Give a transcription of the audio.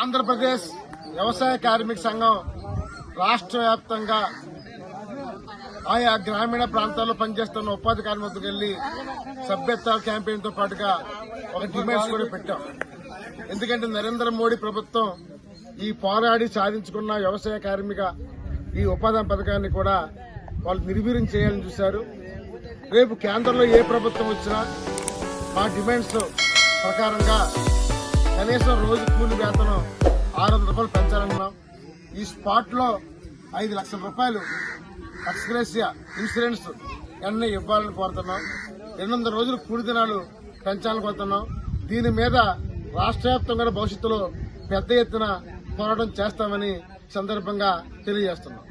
ఆంధ్రప్రదేశ్ వ్యవసాయ కార్మిక సంఘం రాష్ట్ర వ్యాప్తంగా ఆయా గ్రామీణ ప్రాంతాల్లో పనిచేస్తున్న ఉపాధి కార్మికులకు వెళ్ళి సభ్యత్వ క్యాంపెయిన్తో పాటుగా ఒక డిమాండ్స్ కూడా పెట్టాం. ఎందుకంటే నరేంద్ర మోడీ ప్రభుత్వం ఈ పోరాడి సాధించుకున్న వ్యవసాయ కార్మిక ఈ ఉపాధి పథకాన్ని కూడా వాళ్ళు నిర్వీర్యం చేయాలని చూశారు. రేపు కేంద్రంలో ఏ ప్రభుత్వం వచ్చినా మా డిమాండ్స్ ప్రకారంగా కనీసం రోజు కూలి వేతనం ఆరు వందల రూపాయలు పెంచాలన్నాం ఈ స్పాట్లో ఐదు లక్షల రూపాయలు ఎక్స్గ్రేసియా ఇన్సూరెన్స్ అన్నీ ఇవ్వాలని కోరుతున్నాం. రెండు వందల రోజులు కూలి దినాలు పెంచాలని కోరుతున్నాం. దీని మీద రాష్ట్ర వ్యాప్తంగా భవిష్యత్తులో పెద్ద ఎత్తున పోరాటం చేస్తామని సందర్భంగా తెలియజేస్తున్నాం.